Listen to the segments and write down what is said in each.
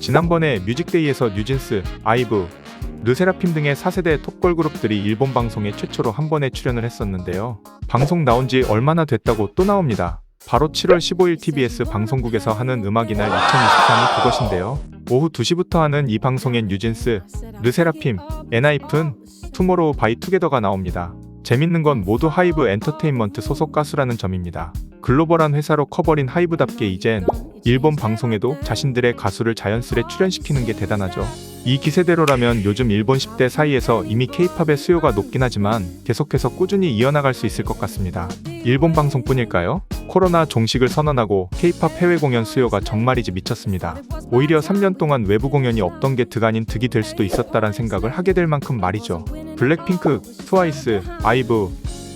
지난번에 뮤직데이에서 뉴진스, 아이브, 르세라핌 등의 4세대 톱걸 그룹들이 일본 방송에 최초로 한 번에 출연을 했었는데요. 방송 나온 지 얼마나 됐다고 또 나옵니다. 바로 7월 15일 TBS 방송국에서 하는 음악이날 2023이 그것인데요. 오후 2시부터 하는 이 방송엔 뉴진스, 르세라핌, 엔하이픈, 투모로우 바이 투게더가 나옵니다. 재밌는 건 모두 하이브 엔터테인먼트 소속 가수라는 점입니다. 글로벌한 회사로 커버린 하이브답게 이젠 일본 방송에도 자신들의 가수를 자연스레 출연시키는 게 대단하죠. 이 기세대로라면 요즘 일본 10대 사이에서 이미 케이팝의 수요가 높긴 하지만 계속해서 꾸준히 이어나갈 수 있을 것 같습니다. 일본 방송뿐일까요? 코로나 종식을 선언하고 케이팝 해외 공연 수요가 정말이지 미쳤습니다. 오히려 3년 동안 외부 공연이 없던 게 득 아닌 득이 될 수도 있었다란 생각을 하게 될 만큼 말이죠. 블랙핑크, 트와이스, 아이브,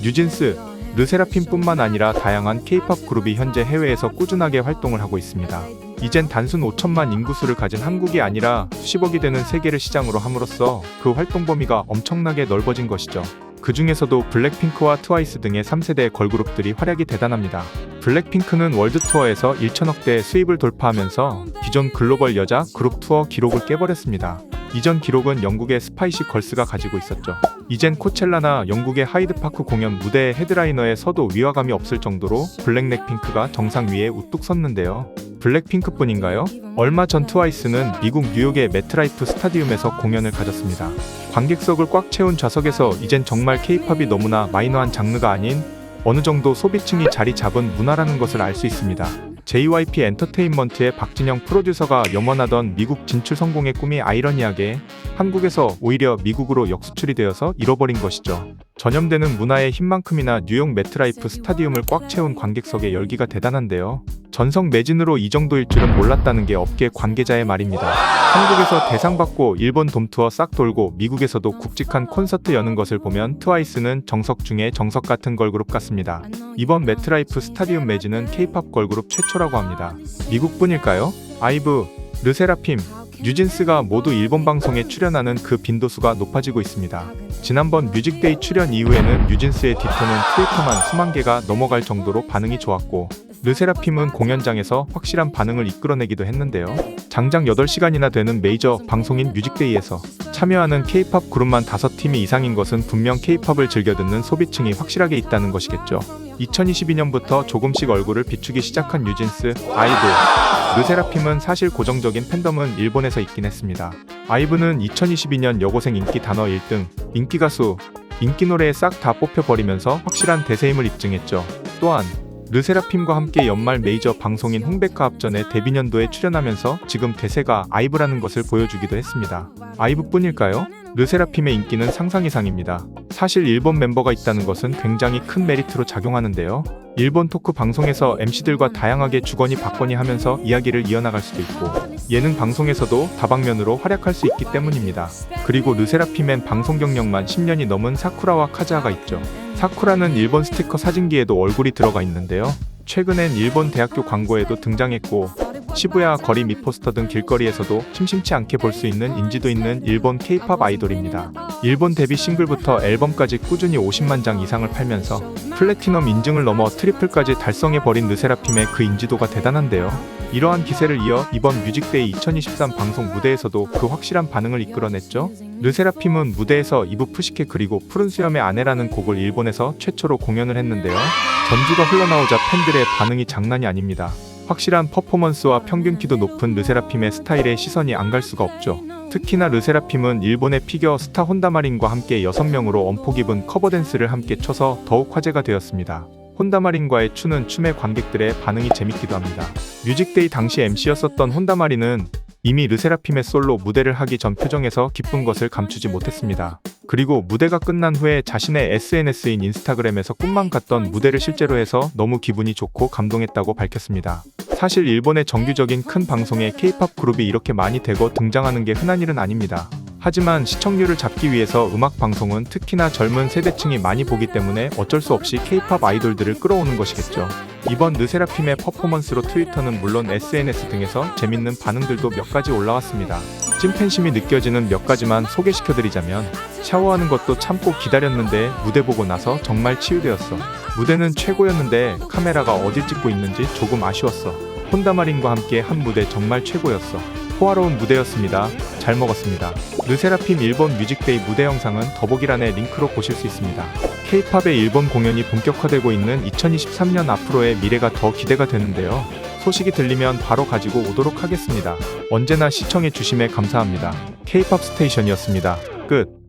뉴진스, 르세라핌뿐만 아니라 다양한 케이팝 그룹이 현재 해외에서 꾸준하게 활동을 하고 있습니다. 이젠 단순 5천만 인구수를 가진 한국이 아니라 수십억이 되는 세계를 시장으로 함으로써 그 활동 범위가 엄청나게 넓어진 것이죠. 그 중에서도 블랙핑크와 트와이스 등의 3세대 걸그룹들이 활약이 대단합니다. 블랙핑크는 월드 투어에서 1천억대 수입을 돌파하면서 기존 글로벌 여자 그룹 투어 기록을 깨버렸습니다. 이전 기록은 영국의 스파이시 걸스가 가지고 있었죠. 이젠 코첼라나 영국의 하이드파크 공연 무대의 헤드라이너에 서도 위화감이 없을 정도로 블랙넥핑크가 정상 위에 우뚝 섰는데요. 블랙핑크뿐인가요? 얼마 전 트와이스는 미국 뉴욕의 매트라이프 스타디움에서 공연을 가졌습니다. 관객석을 꽉 채운 좌석에서 이젠 정말 케이팝이 너무나 마이너한 장르가 아닌 어느 정도 소비층이 자리 잡은 문화라는 것을 알 수 있습니다. JYP 엔터테인먼트의 박진영 프로듀서가 염원하던 미국 진출 성공의 꿈이 아이러니하게 한국에서 오히려 미국으로 역수출이 되어서 잃어버린 것이죠. 전염되는 문화의 힘만큼이나 뉴욕 매트라이프 스타디움을 꽉 채운 관객석의 열기가 대단한데요. 전성 매진으로 이 정도일 줄은 몰랐다는 게 업계 관계자의 말입니다. 한국에서 대상 받고 일본 돔투어 싹 돌고 미국에서도 굵직한 콘서트 여는 것을 보면 트와이스는 정석 중에 정석 같은 걸그룹 같습니다. 이번 매트라이프 스타디움 매진은 케이팝 걸그룹 최초라고 합니다. 미국뿐일까요? 아이브, 르세라핌, 뉴진스가 모두 일본 방송에 출연하는 그 빈도수가 높아지고 있습니다. 지난번 뮤직데이 출연 이후에는 뉴진스의 디토는 트위터만 수만 개가 넘어갈 정도로 반응이 좋았고 르세라핌은 공연장에서 확실한 반응을 이끌어내기도 했는데요. 장장 8시간이나 되는 메이저 방송인 뮤직데이에서 참여하는 케이팝 그룹만 5팀이 이상인 것은 분명 케이팝을 즐겨 듣는 소비층이 확실하게 있다는 것이겠죠. 2022년부터 조금씩 얼굴을 비추기 시작한 뉴진스, 아이브, 르세라핌은 사실 고정적인 팬덤은 일본에서 있긴 했습니다. 아이브는 2022년 여고생 인기 단어 1등, 인기 가수, 인기 노래에 싹 다 뽑혀버리면서 확실한 대세임을 입증했죠. 또한 르세라핌과 함께 연말 메이저 방송인 홍백화 합전에 데뷔년도에 출연하면서 지금 대세가 아이브라는 것을 보여주기도 했습니다. 아이브뿐일까요? 르세라핌의 인기는 상상 이상입니다. 사실 일본 멤버가 있다는 것은 굉장히 큰 메리트로 작용하는데요. 일본 토크 방송에서 MC들과 다양하게 주거니 받거니 하면서 이야기를 이어나갈 수도 있고 예능 방송에서도 다방면으로 활약할 수 있기 때문입니다. 그리고 르세라핌엔 방송 경력만 10년이 넘은 사쿠라와 카즈하가 있죠. 사쿠라는 일본 스티커 사진기에도 얼굴이 들어가 있는데요. 최근엔 일본 대학교 광고에도 등장했고 시부야 거리 및 포스터 등 길거리에서도 심심치 않게 볼 수 있는 인지도 있는 일본 케이팝 아이돌입니다. 일본 데뷔 싱글부터 앨범까지 꾸준히 50만 장 이상을 팔면서 플래티넘 인증을 넘어 트리플까지 달성해버린 르세라핌의 그 인지도가 대단한데요. 이러한 기세를 이어 이번 뮤직데이 2023 방송 무대에서도 그 확실한 반응을 이끌어냈죠. 르세라핌은 무대에서 이브 푸시케 그리고 푸른 수염의 아내라는 곡을 일본에서 최초로 공연을 했는데요. 전주가 흘러나오자 팬들의 반응이 장난이 아닙니다. 확실한 퍼포먼스와 평균 키도 높은 르세라핌의 스타일에 시선이 안 갈 수가 없죠. 특히나 르세라핌은 일본의 피겨 스타 혼다마린과 함께 6명으로 엄폭 입은 커버 댄스를 함께 춰서 더욱 화제가 되었습니다. 혼다마린과의 추는 춤에 관객들의 반응이 재밌기도 합니다. 뮤직데이 당시 MC였었던 혼다마린은 이미 르세라핌의 솔로 무대를 하기 전 표정에서 기쁜 것을 감추지 못했습니다. 그리고 무대가 끝난 후에 자신의 SNS인 인스타그램에서 꿈만 같던 무대를 실제로 해서 너무 기분이 좋고 감동했다고 밝혔습니다. 사실 일본의 정규적인 큰 방송에 K-팝 그룹이 이렇게 많이 되고 등장하는 게 흔한 일은 아닙니다. 하지만 시청률을 잡기 위해서 음악 방송은 특히나 젊은 세대층이 많이 보기 때문에 어쩔 수 없이 K-팝 아이돌들을 끌어오는 것이겠죠. 이번 르세라핌의 퍼포먼스로 트위터는 물론 SNS 등에서 재밌는 반응들도 몇 가지 올라왔습니다. 찐팬심이 느껴지는 몇 가지만 소개시켜드리자면 샤워하는 것도 참고 기다렸는데 무대 보고 나서 정말 치유되었어. 무대는 최고였는데 카메라가 어딜 찍고 있는지 조금 아쉬웠어. 혼다마린과 함께 한 무대 정말 최고였어. 호화로운 무대였습니다. 잘 먹었습니다. 르세라핌 일본 뮤직데이 무대 영상은 더보기란에 링크로 보실 수 있습니다. K-팝의 일본 공연이 본격화되고 있는 2023년 앞으로의 미래가 더 기대가 되는데요. 소식이 들리면 바로 가지고 오도록 하겠습니다. 언제나 시청해 주심에 감사합니다. K-팝 스테이션이었습니다. 끝.